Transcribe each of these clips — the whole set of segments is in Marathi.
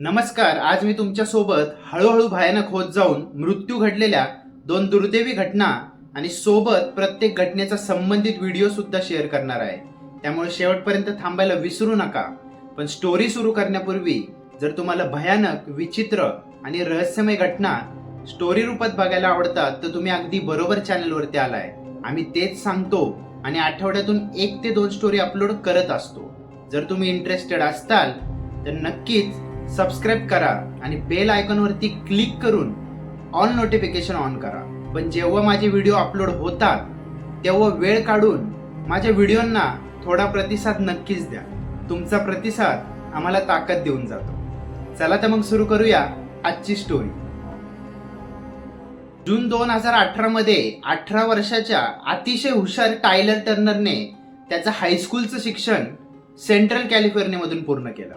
नमस्कार आज मी तुमच्यासोबत हळूहळू भयानक होत जाऊन मृत्यू घडलेल्या दोन दुर्दैवी घटना आणि सोबत प्रत्येक घटनेचा संबंधित व्हिडिओ सुद्धा शेअर करणार आहे. त्यामुळे शेवटपर्यंत थांबायला विसरू नका. पण स्टोरी सुरू करण्यापूर्वी जर तुम्हाला भयानक विचित्र आणि रहस्यमय घटना स्टोरी रूपात बघायला आवडतात तर तुम्ही अगदी बरोबर चॅनलवरती आलाय. आम्ही तेच सांगतो आणि आठवड्यातून एक ते दोन स्टोरी अपलोड करत असतो. जर तुम्ही इंटरेस्टेड असताल तर नक्कीच सबस्क्राईब करा आणि बेल आयकॉनवरती क्लिक करून ऑल नोटिफिकेशन ऑन करा. पण जेव्हा माझे व्हिडिओ अपलोड होतात तेव्हा वेळ काढून माझ्या व्हिडिओंना थोडा प्रतिसाद नक्कीच द्या. तुमचा प्रतिसाद आम्हाला ताकद देऊन जातो. चला तर मग सुरू करूया आजची स्टोरी जून दोन हजार अठरामध्ये अठरा वर्षाच्या अतिशय हुशार टायलर टर्नरने त्याचं हायस्कूलचं शिक्षण सेंट्रल कॅलिफोर्नियामधून पूर्ण केलं.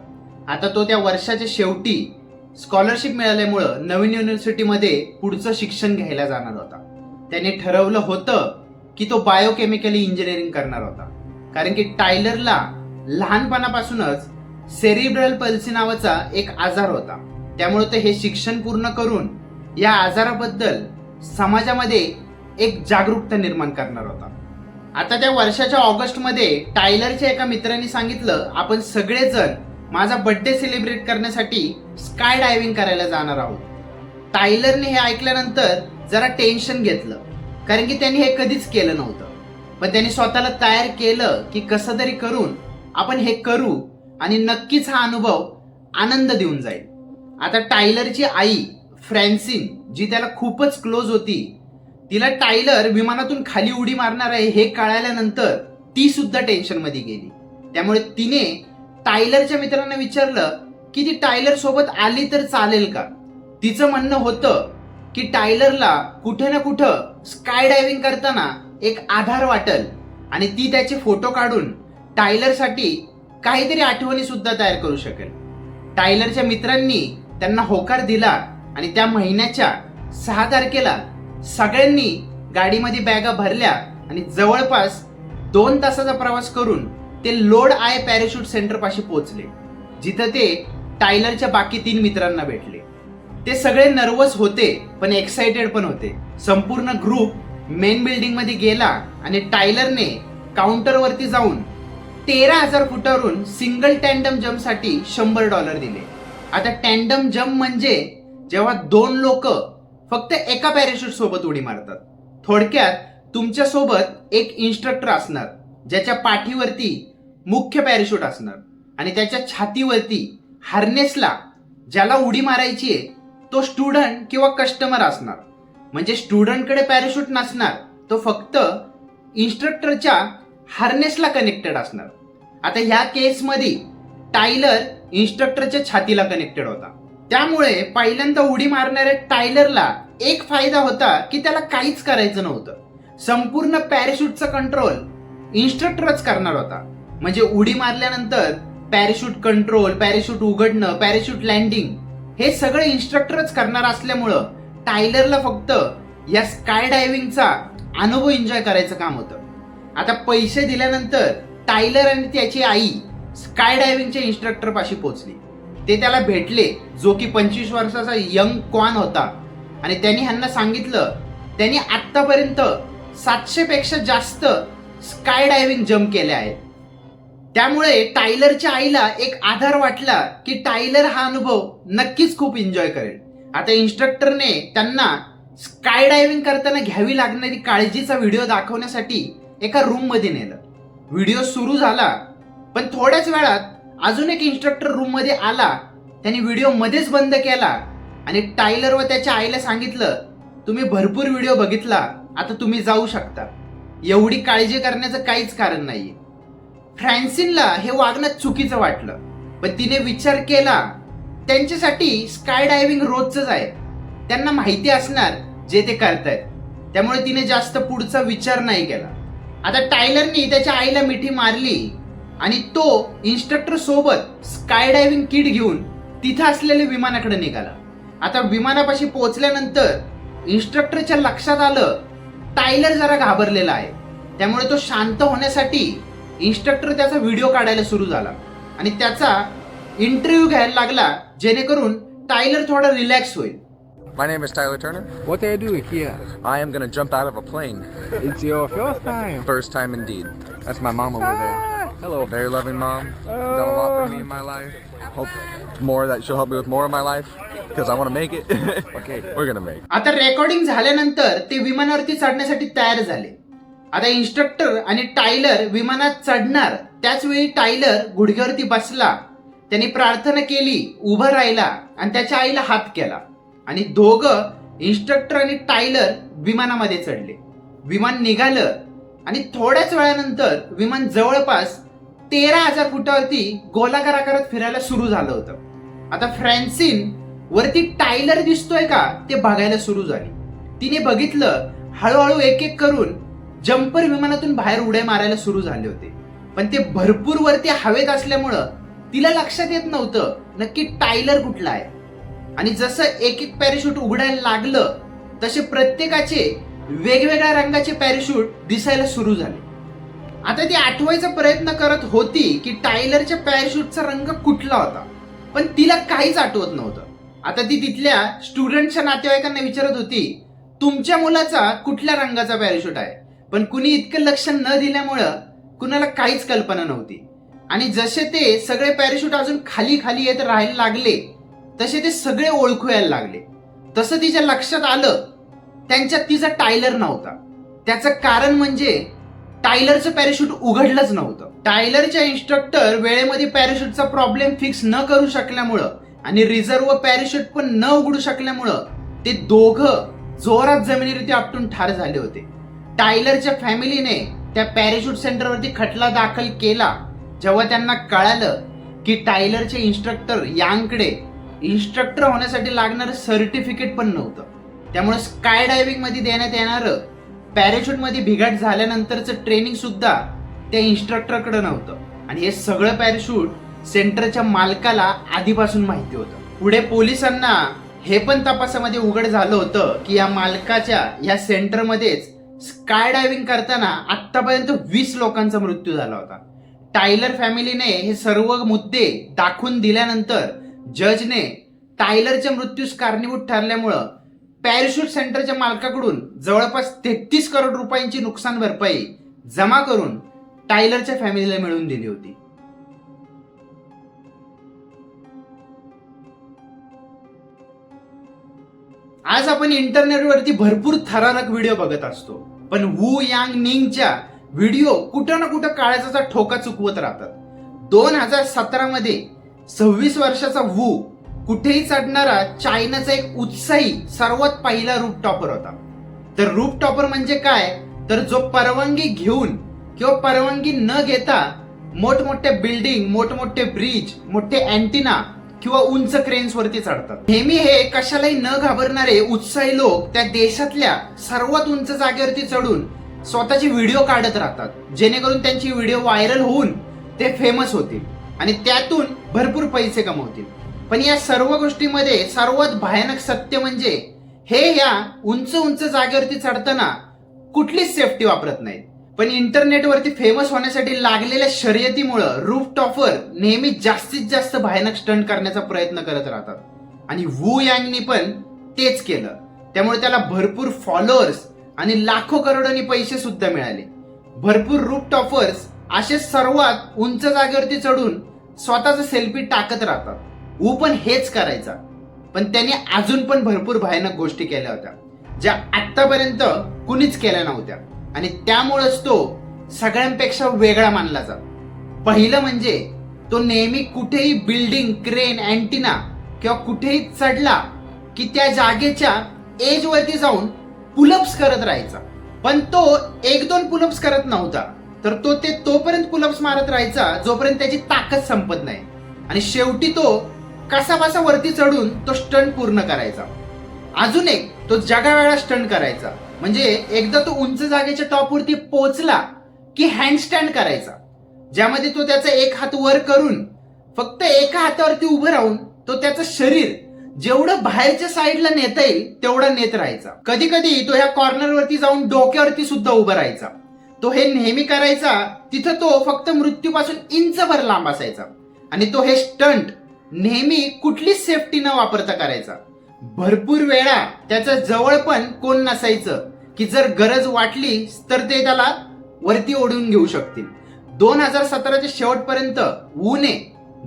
आता तो त्या वर्षाच्या शेवटी स्कॉलरशिप मिळाल्यामुळं नवीन युनिव्हर्सिटीमध्ये पुढचं शिक्षण घ्यायला जाणार होता. त्याने ठरवलं होतं की तो बायोकेमिकली इंजिनिअरिंग करणार होता. कारण की टायलरला लहानपणापासूनच सेरिब्रल पल्सी नावाचा एक आजार होता. त्यामुळे ते हे शिक्षण पूर्ण करून या आजाराबद्दल समाजामध्ये एक जागरूकता निर्माण करणार होता. आता त्या वर्षाच्या ऑगस्टमध्ये टायलरच्या एका मित्राने सांगितलं आपण सगळेजण माझा बर्थडे सेलिब्रेट करण्यासाठी स्काय डायव्हिंग करायला जाणार आहोत. टायलरने हे ऐकल्यानंतर जरा टेन्शन घेतलं. कारण की त्यांनी हे कधीच केलं नव्हतं. पण त्यांनी स्वतःला तयार केलं की कसं तरी करून आपण हे करू आणि नक्कीच हा अनुभव आनंद देऊन जाईल. आता टायलरची आई फ्रॅन्सिन जी त्याला खूपच क्लोज होती तिला टायलर विमानातून खाली उडी मारणार आहे हे कळाल्यानंतर ती सुद्धा टेन्शनमध्ये गेली. त्यामुळे तिने टायलरच्या मित्रांना विचारलं की ती टायलर सोबत आली तर चालेल का? तिचं म्हणणं होतं की टायलरला कुठे ना कुठं स्काय डायव्हिंग करताना एक आधार वाटल आणि ती त्याचे फोटो काढून टायलरसाठी काहीतरी आठवणी सुद्धा तयार करू शकेल. टायलरच्या मित्रांनी त्यांना होकार दिला आणि त्या महिन्याच्या सहा तारखेला सगळ्यांनी गाडीमध्ये बॅगा भरल्या आणि जवळपास दोन तासाचा प्रवास करून ते लोड आय पॅराशूट सेंटर पाशी पोहोचले. जिथं ते टायलरच्या बाकी तीन मित्रांना भेटले. ते सगळे नर्वस होते पण एक्साइटेड पण होते. संपूर्ण ग्रुप मेन बिल्डिंगमध्ये गेला आणि टायलरने काउंटरवरती जाऊन तेरा हजार फुटावरून सिंगल टँडम जम्पसाठी शंभर डॉलर दिले. आता टँडम जम्प म्हणजे जेव्हा दोन लोक फक्त एका पॅराशूट सोबत उडी मारतात. थोडक्यात तुमच्यासोबत एक इन्स्ट्रक्टर असणार ज्याच्या पाठीवरती मुख्य पॅराशूट असणार. आणि त्याच्या छातीवरती हार्नेसला ज्याला उडी मारायची आहे तो स्टुडंट किंवा कस्टमर असणार. म्हणजे स्टुडंटकडे पॅराशूट नसणार तो फक्त इन्स्ट्रक्टरच्या हार्नेसला कनेक्टेड असणार. आता ह्या केसमध्ये टायलर इन्स्ट्रक्टरच्या छातीला कनेक्टेड होता. त्यामुळे पहिल्यांदा उडी मारणाऱ्या टायलरला एक फायदा होता की त्याला काहीच करायचं नव्हतं. संपूर्ण पॅराशूटचा कंट्रोल इन्स्ट्रक्टरच करणार होता. म्हणजे उडी मारल्यानंतर पॅराशूट कंट्रोल पॅराशूट उघडणं पॅराशूट लँडिंग हे सगळं इन्स्ट्रक्टरच करणार असल्यामुळं टायलरला फक्त या स्काय डायव्हिंगचा अनुभव एन्जॉय करायचं काम होतं. आता पैसे दिल्यानंतर टायलर आणि त्याची आई स्काय डायव्हिंगच्या इन्स्ट्रक्टर पाशी पोहोचली. ते त्याला भेटले जो की पंचवीस वर्षाचा यंग कॉन होता. आणि त्यांनी ह्यांना सांगितलं त्यांनी आत्तापर्यंत सातशे पेक्षा जास्त स्काय डायव्हिंग जम्प केले आहेत. त्यामुळे टायलरच्या आईला एक आधार वाटला की टायलर हा अनुभव नक्कीच खूप एन्जॉय करेल. आता इन्स्ट्रक्टरने त्यांना स्काय डायव्हिंग करताना घ्यावी लागणारी काळजीचा व्हिडिओ दाखवण्यासाठी एका रूममध्ये नेलं. व्हिडिओ सुरू झाला पण थोड्याच वेळात अजून एक इन्स्ट्रक्टर रूममध्ये आला. त्याने व्हिडिओ मध्येच बंद केला आणि टायलर व त्याच्या आईला सांगितलं तुम्ही भरपूर व्हिडिओ बघितला आता तुम्ही जाऊ शकता. एवढी काळजी करण्याचं काहीच कारण नाहीये. फ्रॅन्सिनला हे वागणं चुकीचं वाटलं. पण तिने विचार केला त्यांच्यासाठी स्काय डायव्हिंग रोजच आहे. त्यांना माहिती असणार जे ते करतायत. त्यामुळे तिने जास्त पुढचा विचार नाही केला. आता टायलरनी त्याच्या आईला मिठी मारली आणि तो इन्स्ट्रक्टर सोबत स्काय डायव्हिंग किट घेऊन तिथं असलेल्या विमानाकडे निघाला. आता विमानापाशी पोहोचल्यानंतर इन्स्ट्रक्टरच्या लक्षात आलं टायलर जरा घाबरलेला आहे. त्यामुळे तो शांत होण्यासाठी इन्स्ट्रक्टर त्याचा व्हिडिओ काढायला सुरू झाला आणि त्याचा इंटरव्ह्यू घ्यायला लागला जेणेकरून टायलर थोडा रिलॅक्स होईल My name is Tyler Turner. What do I do here? I am gonna jump out of a plane. It's your first time. First time indeed. That's my mom over there. Hello. Very loving mom. Done a lot for me in my life. Hope more that she'll help me with more of my life because I want to make it. Okay. We're gonna make. it. आता रेकॉर्डिंग झाल्यानंतर ते विमानावरती चढण्यासाठी तयार झाले आता इन्स्ट्रक्टर आणि टायलर विमानात चढणार. त्याच वेळी टायलर गुडघ्यावरती बसला. त्यांनी प्रार्थना केली उभं राहिला आणि त्याच्या आईला हात केला. आणि दोघं इन्स्ट्रक्टर आणि टायलर विमानामध्ये चढले. विमान निघालं आणि थोड्याच वेळानंतर विमान जवळपास तेरा हजार फुटावरती गोलाकार आकारात फिरायला सुरू झालं होतं. आता फ्रॅन्सिन वरती टायलर दिसतोय का ते बघायला सुरू झाली. तिने बघितलं हळूहळू एक एक करून जम्पर विमानातून बाहेर उड्या मारायला सुरू झाले होते. पण ते भरपूर वरती हवेत असल्यामुळं तिला लक्षात येत नव्हतं नक्की टायलर कुठला आहे. आणि जसं एक एक पॅरेशूट उघडायला लागलं तसे प्रत्येकाचे वेगवेगळ्या रंगाचे पॅरेशूट दिसायला सुरू झाले. आता ती आठवायचा प्रयत्न करत होती की टायलरच्या पॅराशूटचा रंग कुठला होता पण तिला काहीच आठवत नव्हतं. आता ती तिथल्या स्टुडंटच्या नातेवाईकांना विचारत होती तुमच्या मुलाचा कुठल्या रंगाचा पॅराशूट आहे? पण कुणी इतकं लक्ष न दिल्यामुळं कुणाला काहीच कल्पना नव्हती. आणि जसे ते सगळे पॅराशूट अजून खाली खाली येत राहायला लागले तसे ते सगळे ओळखू यायला लागले. तसं तिच्या लक्षात आलं त्यांच्यात तिचा टायलर नव्हता. त्याचं कारण म्हणजे टायलरचं पॅराशूट उघडलंच नव्हतं. टायलरच्या इन्स्ट्रक्टर वेळेमध्ये पॅराशूटचा प्रॉब्लेम फिक्स न करू शकल्यामुळं आणि रिझर्व पॅराशूट पण न उघडू शकल्यामुळं ते दोघं जोरात जमिनीवरती आपटून ठार झाले होते. टायलरच्या फॅमिलीने त्या पॅराशूट सेंटरवरती खटला दाखल केला. जेव्हा त्यांना कळालं की टायलरचे इन्स्ट्रक्टर यांकडे इन्स्ट्रक्टर होण्यासाठी लागणारं सर्टिफिकेट पण नव्हतं. त्यामुळे स्काय डायव्हिंगमध्ये देण्यात येणारं पॅराशूटमध्ये बिघाट बिघाड झाल्यानंतरचं ट्रेनिंग सुद्धा त्या इन्स्ट्रक्टरकडे नव्हतं. आणि हे सगळं पॅराशूट सेंटरच्या मालकाला आधीपासून माहिती होतं. पुढे पोलिसांना हे पण तपासामध्ये उघड झालं होतं की या मालकाच्या या सेंटरमध्येच स्काय डायव्हिंग करताना आत्तापर्यंत वीस लोकांचा मृत्यू झाला होता. टायलर फॅमिलीने हे सर्व मुद्दे दाखवून दिल्यानंतर जजने टायलरच्या मृत्यूस कारणीभूत ठरल्यामुळं पॅराशूट सेंटरच्या मालकाकडून जवळपास तेहतीस करोड रुपयांची नुकसान भरपाई जमा करून टायलरच्या फॅमिलीला मिळवून दिली होती. आज आपण इंटरनेटवरती भरपूर थरारक व्हिडिओ बघत असतो. पण वू यांग निंगच्या व्हिडिओ कुठं ना कुठं काळाचा ठोका चुकवत राहतात. दोन हजार सतरा मध्ये सव्वीस वर्षाचा वू कुठेही चढणारा चायनाचा एक उत्साही सर्वात पहिला रूप टॉपर होता. तर रूप टॉपर म्हणजे काय? तर जो परवानगी घेऊन किंवा परवानगी न घेता मोठमोठ्या बिल्डिंग मोठमोठे ब्रिज मोठे अँटिना किंवा उंच क्रेन्स वरती चढतात. नेहमी हे कशालाही न घाबरणारे उत्साही लोक त्या देशातल्या सर्वात उंच जागेवरती चढून स्वतःचे व्हिडिओ काढत राहतात. जेणेकरून त्यांची व्हिडिओ व्हायरल होऊन ते फेमस होतील आणि त्यातून भरपूर पैसे कमवतील. पण या सर्व गोष्टीमध्ये सर्वात भयानक सत्य म्हणजे हे या उंच उंच जागेवरती चढताना कुठलीच सेफ्टी वापरत नाहीत. पण इंटरनेटवरती फेमस होण्यासाठी लागलेल्या शर्यतीमुळं रूफ टॉपर नेहमी जास्तीत जास्त भयानक स्टंट करण्याचा प्रयत्न करत राहतात. आणि वू यांगनी पण तेच केलं. त्यामुळे त्याला भरपूर फॉलोअर्स आणि लाखो करोडांनी पैसे सुद्धा मिळाले. भरपूर रूप टॉपर्स असे सर्वात उंच जागेवरती चढून स्वतःचा सेल्फी टाकत राहतात. वू पण हेच करायचा. पण त्याने अजून पण भरपूर भयानक गोष्टी केल्या होत्या ज्या आतापर्यंत कुणीच केल्या नव्हत्या. आणि त्यामुळेच तो सगळ्यांपेक्षा वेगळा मानला जातो. पहिलं म्हणजे तो नेहमी कुठेही बिल्डिंग क्रेन अँटिना किंवा कुठेही चढला की त्या जागेच्या एज वरती जाऊन पुलअप्स करत राहायचा. पण तो एक दोन पुलअप्स करत नव्हता. तर तो ते तोपर्यंत पुलअप्स मारत राहायचा जोपर्यंत त्याची ताकद संपत नाही. आणि शेवटी तो कसा बसा वरती चढून तो स्टंट पूर्ण करायचा. अजून एक तो जगावेळा स्टंट करायचा. म्हणजे एकदा तो उंच जागेच्या टॉपवरती पोहोचला की हँडस्टँड करायचा. ज्यामध्ये तो त्याचा एक हात वर करून फक्त एका हातावरती उभं राहून तो त्याचं शरीर जेवढं बाहेरच्या साईडला नेता येईल तेवढं नेत राहायचा. कधी कधी तो ह्या कॉर्नरवरती जाऊन डोक्यावरती सुद्धा उभं राहायचा. तो हे नेहमी करायचा तिथं तो फक्त मृत्यूपासून इंचभर लांब असायचा. आणि तो हे स्टंट नेहमी कुठलीच सेफ्टी न वापरता करायचा. भरपूर वेळा त्याचं जवळ पण कोण नसायचं. की जर गरज वाटली तर ते त्याला वरती ओढून घेऊ शकतील. दोन हजार सतराच्या शेवटपर्यंत ऊने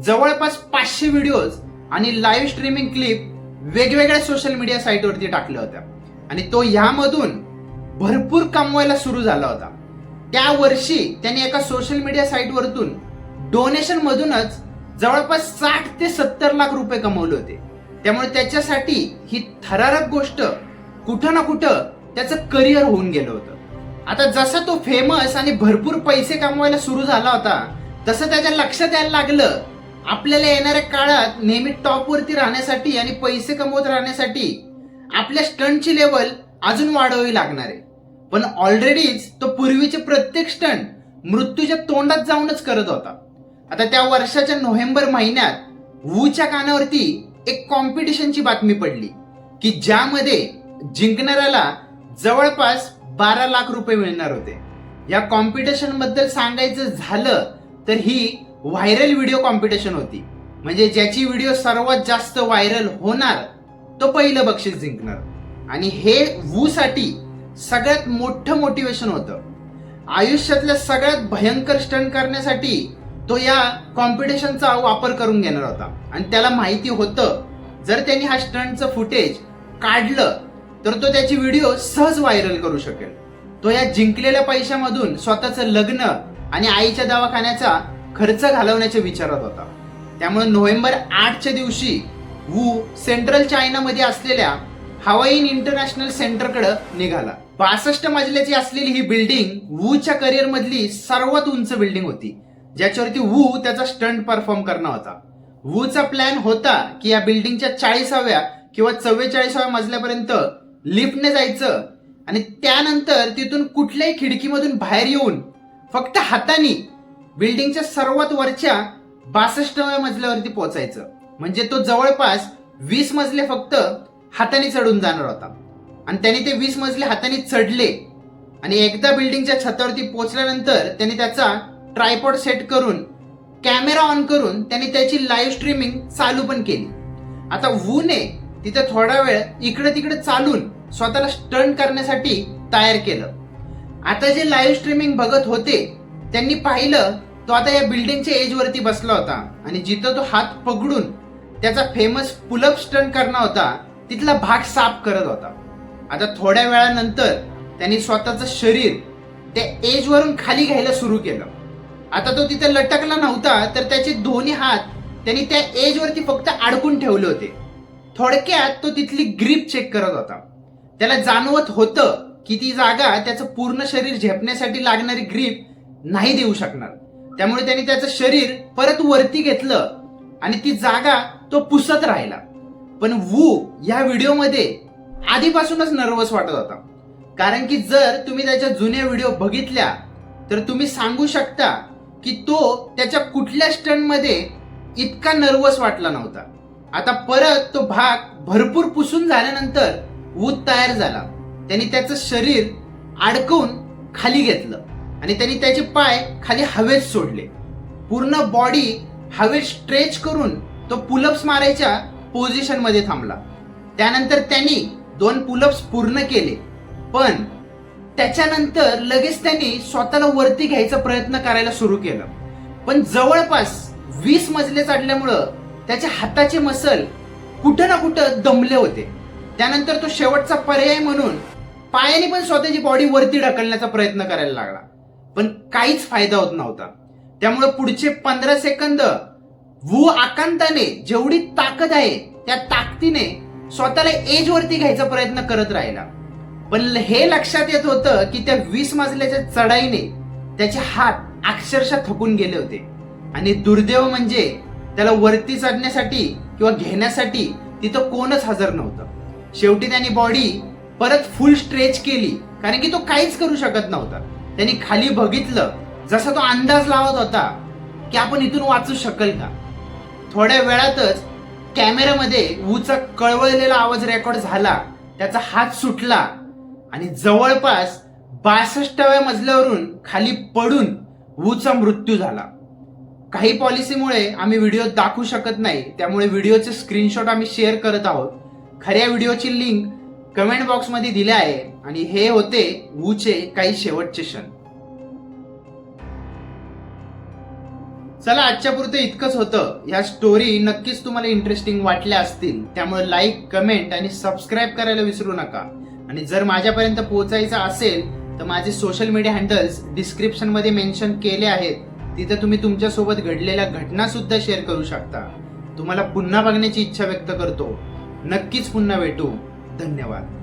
जवळपास पाचशे व्हिडिओज आणि लाईव्ह स्ट्रीमिंग क्लिप वेगवेगळ्या सोशल मीडिया साईटवरती टाकल्या होत्या. आणि तो ह्यामधून भरपूर कमवायला सुरू झाला होता. त्या वर्षी त्याने एका सोशल मीडिया साईटवरतून डोनेशन मधूनच जवळपास साठ ते सत्तर लाख रुपये कमवले होते. त्यामुळे त्याच्यासाठी ही थरारक गोष्ट कुठं ना कुठं त्याचं करिअर होऊन गेलं होतं. आता जसा तो फेमस आणि भरपूर पैसे कमवायला सुरू झाला होता तसं त्याच्या लक्षात यायला लागलं. आपल्याला येणाऱ्या काळात नेहमी टॉपवरती राहण्यासाठी आणि पैसे कमवत राहण्यासाठी आपल्या स्टंटची लेवल अजून वाढवावी लागणार आहे. पण ऑलरेडीच तो पूर्वीचे प्रत्येक स्टंट मृत्यूच्या तोंडात जाऊनच करत होता. आता त्या वर्षाच्या नोव्हेंबर महिन्यात वूच्या कानावरती एक कॉम्पिटिशनची बातमी पडली की ज्यामध्ये जिंकणाऱ्याला जवळपास बारा लाख रुपये मिळणार होते. या कॉम्पिटिशनबद्दल सांगायचं झालं तर ही व्हायरल व्हिडिओ कॉम्पिटिशन होती. म्हणजे ज्याची व्हिडिओ सर्वात जास्त व्हायरल होणार तो पहिलं बक्षीस जिंकणार. आणि हे वू साठी सगळ्यात मोठं मोटिवेशन होतं. आयुष्यातल्या सगळ्यात भयंकर स्टंट करण्यासाठी तो या कॉम्पिटिशनचा वापर करून घेणार होता. आणि त्याला माहिती होतं जर त्यांनी हा स्टंटचं फुटेज काढलं तर तो त्याची व्हिडिओ सहज व्हायरल करू शकेल. तो या जिंकलेल्या पैशामधून स्वतःचं लग्न आणि आईच्या दवाखान्याचा खर्च घालवण्याच्या विचारात होता. त्यामुळे नोव्हेंबर आठच्या दिवशी वू सेंट्रल चायनामध्ये असलेल्या हवाईन इंटरनॅशनल सेंटरकडे निघाला. बासष्ट मजल्याची असलेली ही बिल्डिंग वूच्या करिअर मधली सर्वात उंच बिल्डिंग होती. ज्याच्यावरती वू त्याचा स्टंट परफॉर्म करणार होता. वूचा प्लॅन होता की या बिल्डिंगच्या चाळीसाव्या किंवा चव्वेचाळीसाव्या मजल्यापर्यंत लिफ्टने जायचं. आणि त्यानंतर तिथून कुठल्याही खिडकीमधून बाहेर येऊन फक्त हाताने बिल्डिंगच्या सर्वात वरच्या बासष्टव्या मजल्यावरती पोहोचायचं. म्हणजे तो जवळपास वीस मजले फक्त हाताने चढून जाणार होता. आणि त्याने ते वीस मजले हाताने चढले. आणि एकदा बिल्डिंगच्या छतावरती पोहोचल्यानंतर त्याने त्याचा ट्रायपॉड सेट करून कॅमेरा ऑन करून त्याने त्याची लाईव्ह स्ट्रीमिंग चालू पण केली. आता वूने तिथे थोडा वेळ इकडे तिकडे चालून स्वतःला स्टंट करण्यासाठी तयार केलं. आता जे लाईव्ह स्ट्रीमिंग बघत होते त्यांनी पाहिलं तो आता या बिल्डिंगच्या एज वरती बसला होता. आणि जिथं तो हात पकडून त्याचा फेमस पुलअप स्टंट करणार होता तिथला भाग साफ करत होता. आता थोड्या वेळानंतर त्यांनी स्वतःचं शरीर त्या एज वरून खाली घ्यायला सुरू केलं. आता तो तिथे लटकला नव्हता तर त्याचे दोन्ही हात त्यांनी त्या एजवरती फक्त अडकून ठेवले होते. थोडक्यात तो तिथली ग्रीप चेक करत होता. त्याला जाणवत होतं की ती जागा त्याचं पूर्ण शरीर झेपण्यासाठी लागणारी ग्रीप नाही देऊ शकणार. त्यामुळे त्याने त्याचं शरीर परत वरती घेतलं आणि ती जागा तो पुसत राहिला. पण वू या व्हिडिओमध्ये आधीपासूनच नर्वस वाटत होता. कारण की जर तुम्ही त्याच्या जुन्या व्हिडिओ बघितल्या तर तुम्ही सांगू शकता की तो त्याच्या कुठल्या स्टंटमध्ये इतका नर्वस वाटला नव्हता. आता परत तो भाग भरपूर पुसून झाल्यानंतर ऊत तयार झाला. त्यांनी त्याचं शरीर अडकवून खाली घेतलं आणि त्यांनी त्याचे पाय खाली हवेत सोडले. पूर्ण बॉडी हवेत स्ट्रेच करून तो पुलअप्स मारायच्या पोझिशनमध्ये थांबला. त्यानंतर त्यांनी दोन पुलअप्स पूर्ण केले. पण त्याच्यानंतर लगेच त्यांनी स्वतःला वरती घ्यायचा प्रयत्न करायला सुरू केलं. पण जवळपास वीस मजले चढल्यामुळं त्याच्या हाताचे मसल कुठं ना कुठं दमले होते. त्यानंतर तो शेवटचा पर्याय म्हणून पायाने पण स्वतःची बॉडी वरती ढकलण्याचा प्रयत्न करायला लागला. पण काहीच फायदा होत नव्हता. त्यामुळे पुढचे पंधरा सेकंद वू आकांताने जेवढी ताकद आहे त्या ताकदीने स्वतःला एज वरती घ्यायचा प्रयत्न करत राहिला. पण हे लक्षात येत होतं की त्या वीस मजल्याच्या चढाईने त्याचे हात अक्षरशः थकून गेले होते. आणि दुर्दैव म्हणजे त्याला वरती चढण्यासाठी किंवा घेण्यासाठी तिथं कोणच हजर नव्हतं. शेवटी त्याने बॉडी परत फुल स्ट्रेच केली कारण की तो काहीच करू शकत नव्हता. त्यांनी खाली बघितलं जसा तो अंदाज लावत होता की आपण इथून वाचू शकेल का? थोड्या वेळातच कॅमेऱ्यामध्ये वूचा कळवळलेला आवाज रेकॉर्ड झाला त्याचा हात सुटला आणि जवळपास बासष्टाव्या मजल्यावरून खाली पडून वूचा मृत्यू झाला. काही पॉलिसीमुळे आम्ही व्हिडिओ दाखवू शकत नाही. त्यामुळे व्हिडिओचे स्क्रीनशॉट आम्ही शेअर करत आहोत. खऱ्या व्हिडिओची लिंक कमेंट बॉक्समध्ये दिले आहे. आणि हे होते वूचे काही शेवटचे क्षण. चला आजच्या पुरते इतकंच होतं. ह्या स्टोरी नक्कीच तुम्हाला इंटरेस्टिंग वाटल्या असतील. त्यामुळे लाईक कमेंट आणि सबस्क्राईब करायला विसरू नका. आणि जर माझ्यापर्यंत पोहोचायचं असेल तर माझे सोशल मीडिया हँडल्स डिस्क्रिप्शनमध्ये मेन्शन केले आहेत. तिथे तुम्ही तुमच्यासोबत घडलेल्या घटना सुद्धा शेअर करू शकता. तुम्हाला पुन्हा बघण्याची इच्छा व्यक्त करतो. नक्कीच पुन्हा भेटू. धन्यवाद.